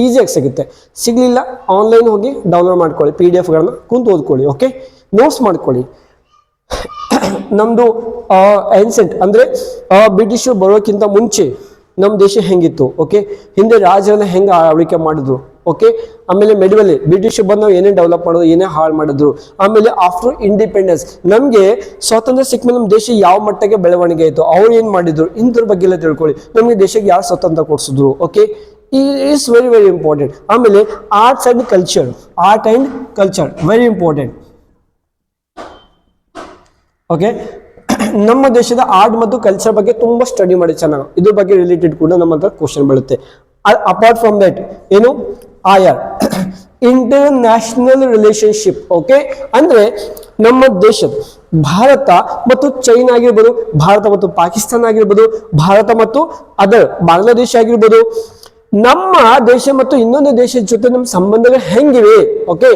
ಈಸಿಯಾಗಿ ಸಿಗುತ್ತೆ. ಸಿಗಲಿಲ್ಲ ಆನ್ಲೈನ್ ಹೋಗಿ ಡೌನ್ಲೋಡ್ ಮಾಡ್ಕೊಳ್ಳಿ ಪಿ ಡಿ ಎಫ್ಗಳನ್ನ ಕುಂತು ಓದ್ಕೊಳ್ಳಿ ಓಕೆ ನೋಟ್ಸ್ ಮಾಡ್ಕೊಳ್ಳಿ. ನಮ್ಮದು ಏನ್ಸೆಂಟ್ ಅಂದರೆ ಬ್ರಿಟಿಷರು ಬರೋಕ್ಕಿಂತ ಮುಂಚೆ ನಮ್ಮ ದೇಶ ಹೆಂಗಿತ್ತು ಓಕೆ ಹಿಂದೆ ರಾಜರನ್ನ ಹೆಂಗೆ ಆಳ್ವಿಕೆ ಮಾಡಿದ್ರು ಓಕೆ ಆಮೇಲೆ ಮೆಡಿವಲ್ಲಿ ಬ್ರಿಟಿಷ್ ಬಂದು ಏನೇ ಡೆವಲಪ್ ಮಾಡೋದು ಏನೇ ಹಾಳು ಮಾಡಿದ್ರು, ಆಮೇಲೆ ಆಫ್ಟರ್ ಇಂಡಿಪೆಂಡೆನ್ಸ್ ನಮಗೆ ಸ್ವಾತಂತ್ರ್ಯ ಸಿಕ್ಕ ಮೇಲೆ ನಮ್ಮ ದೇಶ ಯಾವ ಮಟ್ಟಕ್ಕೆ ಬೆಳವಣಿಗೆ ಆಯಿತು, ಅವ್ರು ಏನು ಮಾಡಿದ್ರು ಇಂದ್ರ ಬಗ್ಗೆ ಎಲ್ಲ ತಿಳ್ಕೊಳ್ಳಿ. ನಮಗೆ ದೇಶಕ್ಕೆ ಯಾರು ಸ್ವಾತಂತ್ರ್ಯ ಕೊಡಿಸಿದ್ರು okay is very very important ಆಮೇಲೆ arts and culture art and culture very important okay ನಮ್ಮ ದೇಶದ ಆರ್ಟ್ ಮತ್ತು ಕಲ್ಚರ್ ಬಗ್ಗೆ ತುಂಬ ಸ್ಟಡಿ ಮಾಡಿ ಚೆನ್ನಾಗಿ ಇದ್ರ ಬಗ್ಗೆ ರಿಲೇಟೆಡ್ ಕೂಡ ನಮ್ಮ ಹತ್ರ ಕ್ವಶನ್ ಬೀಳುತ್ತೆ. ಅಪಾರ್ಟ್ ಫ್ರಮ್ ದಟ್ ಏನು? ಆಯರ್ ಇಂಟರ್ನ್ಯಾಷನಲ್ ರಿಲೇಶನ್ಶಿಪ್ ಓಕೆ ಅಂದರೆ ನಮ್ಮ ದೇಶದ ಭಾರತ ಮತ್ತು ಚೈನಾ ಆಗಿರ್ಬೋದು, ಭಾರತ ಮತ್ತು ಪಾಕಿಸ್ತಾನ ಆಗಿರ್ಬೋದು, ಭಾರತ ಮತ್ತು ಅದರ್ ಬಾಂಗ್ಲಾದೇಶ ಆಗಿರ್ಬೋದು ನಮ್ಮ ದೇಶ ಮತ್ತು ಇನ್ನೊಂದು ದೇಶದ ಜೊತೆ ನಮ್ಮ ಸಂಬಂಧಗಳು ಹೆಂಗಿವೆ? ಓಕೆ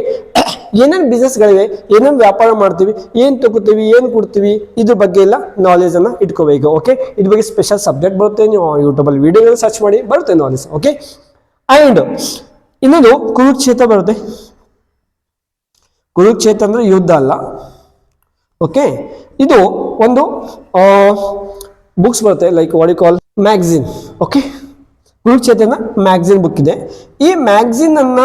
ಏನೇನು ಬಿಸ್ನೆಸ್ಗಳಿವೆ ಏನೇನು ವ್ಯಾಪಾರ ಮಾಡ್ತೀವಿ? ಏನು ತಗೋತೀವಿ? ಏನು ಕೊಡ್ತೀವಿ? ಇದ್ರ ಬಗ್ಗೆ ಎಲ್ಲ ನಾಲೆಜ್ ಅನ್ನ ಇಟ್ಕೋಬೇಕು ಓಕೆ ಇದ್ರ ಬಗ್ಗೆ ಸ್ಪೆಷಲ್ ಸಬ್ಜೆಕ್ಟ್ ಬರುತ್ತೆ. ನೀವು ಯೂಟ್ಯೂಬಲ್ಲಿ ವಿಡಿಯೋಗಳು ಸರ್ಚ್ ಮಾಡಿ ಬರುತ್ತೆ ನಾಲೆಜ್ ಓಕೆ ಆ್ಯಂಡ್ ಇನ್ನೊಂದು ಕುರುಕ್ಷೇತ್ರ ಬರುತ್ತೆ. ಕುರುಕ್ಷೇತ್ರ ಅಂದ್ರೆ ಯುದ್ಧ ಅಲ್ಲ ಓಕೆ ಇದು ಒಂದು ಬುಕ್ಸ್ ಬರುತ್ತೆ ಲೈಕ್ ವಾಡಿ ಕಾಲ್ ಮ್ಯಾಗ್ಝಿನ್ ಓಕೆ ಕುರುಕ್ಷೇತ್ರನ ಮ್ಯಾಗ್ಝಿನ್ ಬುಕ್ ಇದೆ. ಈ ಮ್ಯಾಗ್ಝಿನ್ ಅನ್ನ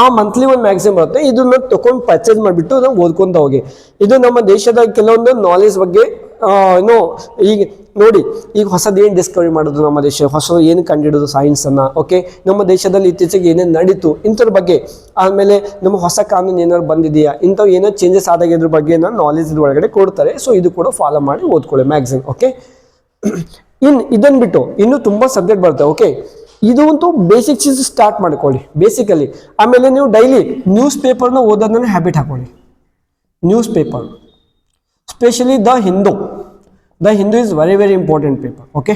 ಆ ಮಂತ್ಲಿ ಒಂದು ಮ್ಯಾಗ್ಝಿನ್ ಬರುತ್ತೆ. ಇದನ್ನ ತಕೊಂಡು ಪರ್ಚೇಸ್ ಮಾಡಿಬಿಟ್ಟು ನಾವು ಓದ್ಕೊಂತ ಹೋಗಿ. ಇದು ನಮ್ಮ ದೇಶದ ಕೆಲವೊಂದು ನಾಲೆಜ್ ಬಗ್ಗೆ ಏನು ಈಗ ನೋಡಿ, ಈಗ ಹೊಸದು ಏನು ಡಿಸ್ಕವರಿ ಮಾಡೋದು ನಮ್ಮ ದೇಶ? ಹೊಸದು ಏನು ಕಂಡಿಡೋದು ಸೈನ್ಸ್ ಅನ್ನ? ಓಕೆ ನಮ್ಮ ದೇಶದಲ್ಲಿ ಇತ್ತೀಚೆಗೆ ಏನೇನು ನಡೀತು? ಇಂಥದ್ರ ಬಗ್ಗೆ. ಆಮೇಲೆ ನಮ್ಮ ಹೊಸ ಕಾನೂನು ಏನಾದ್ರು ಬಂದಿದೆಯಾ? ಇಂಥವು ಏನೋ ಚೇಂಜಸ್ ಆದಾಗ ಇದ್ರ ಬಗ್ಗೆ ನಾಲೆಜ್ ಒಳಗಡೆ ಕೊಡ್ತಾರೆ. ಸೊ ಇದು ಕೂಡ ಫಾಲೋ ಮಾಡಿ ಓದ್ಕೊಳ್ಳಿ ಮ್ಯಾಗ್ಝಿನ್ ಓಕೆ ಇನ್ ಇದನ್ನ ಬಿಟ್ಟು ಇನ್ನು ತುಂಬಾ ಸಬ್ಜೆಕ್ಟ್ ಬರುತ್ತೆ ಓಕೆ ಇದು ಅಂತೂ ಬೇಸಿಕ್ ಚೀಸ್ ಸ್ಟಾರ್ಟ್ ಮಾಡ್ಕೊಳ್ಳಿ ಬೇಸಿಕಲಿ ಆಮೇಲೆ ನೀವು ಡೈಲಿ ನ್ಯೂಸ್ ಪೇಪರ್ನ ಓದೋದನ್ನ ಹ್ಯಾಬಿಟ್ ಹಾಕೊಳ್ಳಿ. News paper specially the Hindu the Hindu is very very important paper okay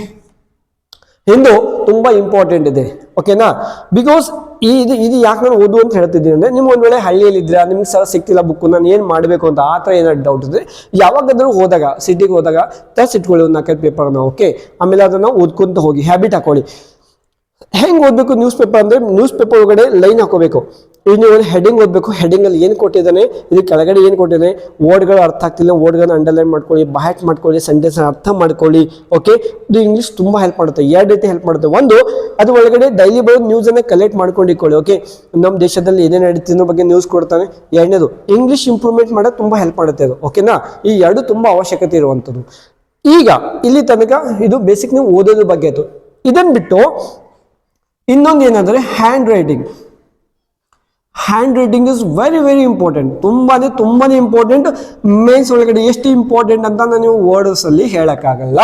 Hindu ತುಂಬ ಇಂಪಾರ್ಟೆಂಟ್ ಇದೆ ಓಕೆನಾ ಬಿಕಾಸ್ ಈ ಇದು ಇದು ಯಾಕೆ ನಾನು ಓದು ಅಂತ ಹೇಳ್ತಿದ್ದೀನಿ ಅಂದ್ರೆ ನಿಮ್ಗೆ ಒಂದು ವೇಳೆ ಹಳ್ಳಿಯಲ್ಲಿ ಇದ್ರೆ ನಿಮ್ಗೆ ಸರ ಸಿಕ್ತಿಲ್ಲ ಬುಕ್ ನಾನು ಏನು ಮಾಡಬೇಕು ಅಂತ ಆ ಥರ ಏನಾದ್ರು ಡೌಟ್ ಇದ್ರೆ ಯಾವಾಗಾದ್ರೂ ಹೋದಾಗ ಸಿಟಿಗೆ ಹೋದಾಗ ತರ್ಸ್ ಇಟ್ಕೊಳ್ಳಿ ಒಂದು ನಾಲ್ಕೈದು ಪೇಪರ್ನ ಓಕೆ ಆಮೇಲೆ ಅದನ್ನ ಓದ್ಕೊಂತ ಹೋಗಿ ಹ್ಯಾಬಿಟ್ ಹಾಕೊಳ್ಳಿ. ಹೆಂಗ್ ಓದ್ಬೇಕು ನ್ಯೂಸ್ ಪೇಪರ್ ಅಂದ್ರೆ ನ್ಯೂಸ್ ಪೇಪರ್ ಒಳಗಡೆ ಲೈನ್ ಹಾಕೋಬೇಕು. ಈಗ ನೀವು ಹೆಡಿಂಗ್ ಓದ್ಬೇಕು. ಹೆಡಿಂಗ್ ಅಲ್ಲಿ ಏನು ಕೊಟ್ಟಿದ್ದಾನೆ ಇದು ಕೆಳಗಡೆ ಏನು ಕೊಟ್ಟಿದ್ದಾನೆ ವರ್ಡ್ಗಳು ಅರ್ಥ ಆಗ್ತಿಲ್ಲ ವರ್ಡ್ಗಳನ್ನ ಅಂಡರ್ಲೈನ್ ಮಾಡ್ಕೊಳ್ಳಿ ಬಹ್ಯಾಟ್ ಮಾಡ್ಕೊಳ್ಳಿ ಸೆಂಟೆನ್ಸ್ ಅರ್ಥ ಮಾಡ್ಕೊಳ್ಳಿ ಓಕೆ ಇದು ಇಂಗ್ಲೀಷ್ ತುಂಬಾ ಹೆಲ್ಪ್ ಮಾಡುತ್ತೆ. ಎರಡು ರೀತಿ ಹೆಲ್ಪ್ ಮಾಡುತ್ತೆ. ಒಂದು, ಅದು ಒಳಗಡೆ ಡೈಲಿ ಬರೋ ನ್ಯೂಸ್ ಅನ್ನ ಕಲೆಕ್ಟ್ ಮಾಡ್ಕೊಂಡಿಕೊಳ್ಳಿ ಓಕೆ ನಮ್ಮ ದೇಶದಲ್ಲಿ ಏನೇನು ನಡೀತಿ ಅನ್ನೋ ಬಗ್ಗೆ ನ್ಯೂಸ್ ಕೊಡ್ತಾನೆ. ಎರಡನೇದು ಇಂಗ್ಲೀಷ್ ಇಂಪ್ರೂವ್ಮೆಂಟ್ ಮಾಡೋದು ತುಂಬಾ ಹೆಲ್ಪ್ ಮಾಡುತ್ತೆ ಅದು ಓಕೆನಾ ಈ ಎರಡು ತುಂಬಾ ಅವಶ್ಯಕತೆ ಇರುವಂಥದ್ದು ಈಗ, ಇಲ್ಲಿ ತನಕ ಇದು ಬೇಸಿಕ್ ನೀವು ಓದೋದ್ರ ಬಗ್ಗೆ ಅದು ಇದನ್ ಬಿಟ್ಟು ಇನ್ನೊಂದು ಏನಂದ್ರೆ handwriting handwriting is very very important ತುಂಬಾ ತುಂಬಾ ಇಂಪಾರ್ಟೆಂಟ್ ಮೇನ್ಸ್ ಒಳಗಡೆ ಎಷ್ಟು ಇಂಪಾರ್ಟೆಂಟ್ ಅಂತ ನಾನು ನೀವು ವರ್ಡ್ಸ್ ಅಲ್ಲಿ ಹೇಳಕ್ಕಾಗಲ್ಲ.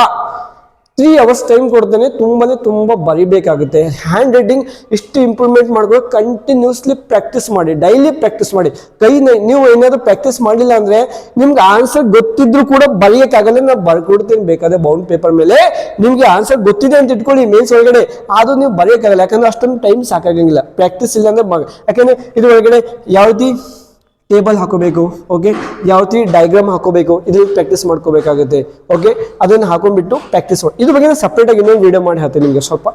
ತ್ರೀ ಅವರ್ಸ್ ಟೈಮ್ ಕೊಡ್ತೇನೆ ತುಂಬನೇ ತುಂಬಾ ಬರಿಬೇಕಾಗುತ್ತೆ. ಹ್ಯಾಂಡ್ ರೈಟಿಂಗ್ ಇಷ್ಟು ಇಂಪ್ರೂವ್ಮೆಂಟ್ ಮಾಡ್ಕೊಂಡು ಕಂಟಿನ್ಯೂಸ್ಲಿ ಪ್ರಾಕ್ಟೀಸ್ ಮಾಡಿ ಡೈಲಿ ಪ್ರಾಕ್ಟೀಸ್ ಮಾಡಿ. ಕೈ ನೀವು ಏನಾದರೂ ಪ್ರಾಕ್ಟೀಸ್ ಮಾಡಿಲ್ಲ ಅಂದ್ರೆ ನಿಮ್ಗೆ ಆನ್ಸರ್ ಗೊತ್ತಿದ್ರು ಕೂಡ ಬರೆಯೋಕ್ಕಾಗಲ್ಲ, ನಾನು ಬರ್ಕೊಡ್ತೀನಿ ಬೇಕಾದ್ರೆ ಬೌಂಡ್ ಪೇಪರ್ ಮೇಲೆ. ನಿಮಗೆ ಆನ್ಸರ್ ಗೊತ್ತಿದೆ ಅಂತ ಇಟ್ಕೊಳ್ಳಿ ಮೇಲ್ಸ್ ಒಳಗಡೆ. ಅದು ನೀವು ಬರೆಯೋಕ್ಕಾಗಲ್ಲ, ಯಾಕಂದ್ರೆ ಅಷ್ಟೊಂದು ಟೈಮ್ ಸಾಕಾಗಂಗಿಲ್ಲ. ಪ್ರಾಕ್ಟೀಸ್ ಇಲ್ಲ ಅಂದ್ರೆ ಯಾಕಂದ್ರೆ ಇದು ಒಳಗಡೆ ಯಾವ ರೀತಿ ಟೇಬಲ್ ಹಾಕೋಬೇಕು ಓಕೆ ಯಾವ ಡಯಾಗ್ರಾಮ್ ಹಾಕೋಬೇಕು ಇದು ಪ್ರಾಕ್ಟೀಸ್ ಮಾಡ್ಕೋಬೇಕಾಗುತ್ತೆ ಓಕೆ ಅದನ್ನು ಹಾಕೊಂಡ್ಬಿಟ್ಟು ಪ್ರಾಕ್ಟೀಸ್ ಮಾಡಿ ಇದ್ರ ಬಗ್ಗೆ ನಾನು ಸಪ್ರೇಟ್ ಆಗಿ ಇನ್ನೊಂದು ವೀಡಿಯೋ ಮಾಡಿ ಹೇಳ್ತೀನಿ ನಿಮಗೆ ಸ್ವಲ್ಪ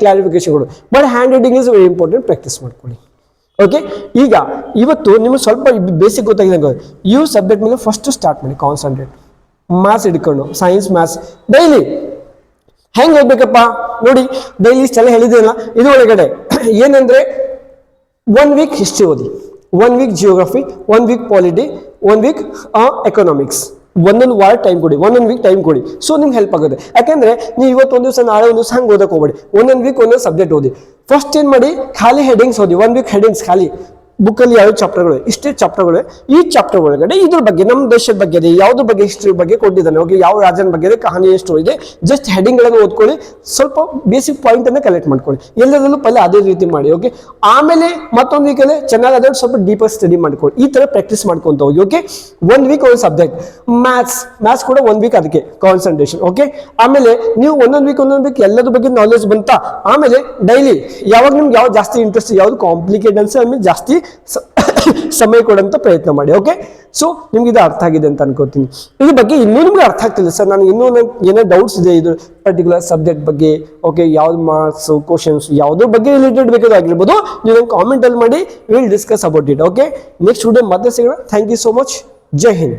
ಕ್ಲಾರಿಫಿಕೇಶನ್ ಕೊಡು. But handwriting is very important practice ಮಾಡ್ಕೊಳ್ಳಿ ಓಕೆ ಈಗ ಇವತ್ತು ನಿಮ್ಗೆ ಸ್ವಲ್ಪ ಬೇಸಿಕ್ ಗೊತ್ತಾಗಿದೆ ಇವು ಸಬ್ಜೆಕ್ಟ್ ಮೇಲೆ ಫಸ್ಟ್ ಸ್ಟಾರ್ಟ್ ಮಾಡಿ ಕಾನ್ಸಂಟ್ರೇಟ್ ಮ್ಯಾಥ್ಸ್ ಹಿಡ್ಕೊಂಡು ಸೈನ್ಸ್ ಮ್ಯಾಥ್ಸ್ ಡೈಲಿ ಹೆಂಗ್ ಓದ್ಬೇಕಪ್ಪ? ನೋಡಿ ಡೈಲಿ ಇಷ್ಟೆಲ್ಲ ಹೇಳಿದ್ರಲ್ಲ, ಇದು ಒಳಗಡೆ. (clears throat) ಏನಂದ್ರೆ ಒನ್ ವೀಕ್ ಹಿಸ್ಟ್ರಿ ಓದಿ. One week geography one week polity one week economics ಒಂದೊಂದು ವಾರ ಟೈಮ್ ಕೊಡಿ, ಒಂದೊಂದು ವೀಕ್ ಟೈಮ್ ಕೊಡಿ. ಸೊ ನಿಮ್ಗೆ ಹೆಲ್ಪ್ ಆಗುತ್ತೆ. ಯಾಕೆಂದ್ರೆ ನೀವು ಇವತ್ತು ಒಂದು ದಿವಸ ನಾಳೆ ಒಂದು ದಿವಸ ಹಂಗೆ ಓದಕ್ಕೆ ಹೋಗ್ಬೇಡಿ. ಒಂದೊಂದು ವೀಕ್ ಒಂದೊಂದು ಸಬ್ಜೆಕ್ಟ್ ಓದಿ. ಫಸ್ಟ್ ಏನು ಮಾಡಿ, ಖಾಲಿ ಹೆಡಿಂಗ್ಸ್ ಓದಿ. ಒನ್ ವೀಕ್ ಹೆಡಿಂಗ್ಸ್ ಖಾಲಿ. ಬುಕ್ಕಲ್ಲಿ ಯಾವ ಚಾಪ್ಟರ್ಗಳು ಇಷ್ಟೇ ಚಾಪ್ಟರ್ಗಳು ಈ ಚಾಪ್ಟರ್ ಒಳಗಡೆ ಇದ್ರ ಬಗ್ಗೆ, ನಮ್ಮ ದೇಶದ ಬಗ್ಗೆ ಇದೆ, ಯಾವ್ದ್ರ ಬಗ್ಗೆ ಹಿಸ್ಟ್ರಿ ಬಗ್ಗೆ ಕೊಟ್ಟಿದ್ದಾನೆ. ಓಕೆ ಯಾವ ರಾಜನ ಬಗ್ಗೆ ಇದೆ, ಕಹಾನಿ ಎಷ್ಟು ಇದೆ. ಜಸ್ಟ್ ಹೆಡಿಂಗ್ಗಳನ್ನು ಓದ್ಕೊಳ್ಳಿ, ಸ್ವಲ್ಪ ಬೇಸಿಕ್ ಪಾಯಿಂಟ್ ಅನ್ನ ಕಲೆಕ್ಟ್ ಮಾಡ್ಕೊಳ್ಳಿ. ಎಲ್ಲದರಲ್ಲೂ ಪಹಲೆ ಅದೇ ರೀತಿ ಮಾಡಿ ಓಕೆ ಆಮೇಲೆ ಮತ್ತೊಂದು ವೀಕಲ್ಲಿ ಚೆನ್ನಾಗಿ ಅದ್ರ ಸ್ವಲ್ಪ ಡೀಪರ್ ಸ್ಟಡಿ ಮಾಡ್ಕೊಳ್ಳಿ. ಈ ತರ ಪ್ರಾಕ್ಟೀಸ್ ಮಾಡ್ಕೊಂತ ಹೋಗಿ ಓಕೆ ಒನ್ ವೀಕ್ ಒಂದು ಸಬ್ಜೆಕ್ಟ್ ಮ್ಯಾಥ್ಸ್ ಮ್ಯಾಥ್ಸ್ ಕೂಡ ಒನ್ ವೀಕ್ ಅದಕ್ಕೆ ಕಾನ್ಸಂಟ್ರೇಷನ್ ಓಕೆ ಆಮೇಲೆ ನೀವು ಒಂದೊಂದು ವೀಕ್ ಒಂದೊಂದು ವೀಕ್ ಎಲ್ಲದ್ರ ಬಗ್ಗೆ ನಾಲೆಜ್ ಬಂತ? ಆಮೇಲೆ ಡೈಲಿ ಯಾವಾಗ ನಿಮ್ಗೆ ಯಾವ್ದು ಜಾಸ್ತಿ ಇಂಟ್ರೆಸ್ಟ್ ಯಾವ್ದು ಕಾಂಪ್ಲಿಕೇಟ್ ಅನ್ಸ, ಆಮೇಲೆ ಜಾಸ್ತಿ (coughs) ಸಮಯ ಕೊಡೋಂಥ ಪ್ರಯತ್ನ ಮಾಡಿ ಓಕೆ ಸೊ ನಿಮ್ಗೆ ಇದು ಅರ್ಥ ಆಗಿದೆ ಅಂತ ಅನ್ಕೋತೀನಿ. ಇದ್ರ ಬಗ್ಗೆ ಇನ್ನೂ ನಿಮ್ಗೆ ಅರ್ಥ ಆಗ್ತಿಲ್ಲ ಸರ್. ನನಗೆ ಇನ್ನೂ ಏನೇ ಡೌಟ್ಸ್ ಇದೆ ಇದು ಪರ್ಟಿಕ್ಯುಲರ್ ಸಬ್ಜೆಕ್ಟ್ ಬಗ್ಗೆ ಓಕೆ ಯಾವ್ದು ಮಾರ್ಕ್ಸ್ ಕ್ವಶನ್ಸ್ ಯಾವುದ್ರ ಬಗ್ಗೆ ರಿಲೇಟೆಡ್ ಬೇಕಾಗಿರ್ಬೋದು ನೀವು ನಂಗೆ ಕಾಮೆಂಟಲ್ಲಿ ಮಾಡಿ will discuss about it okay next video ಮತ್ತೆ ಸಿಗೋಣ. Thank you so much Jai Hind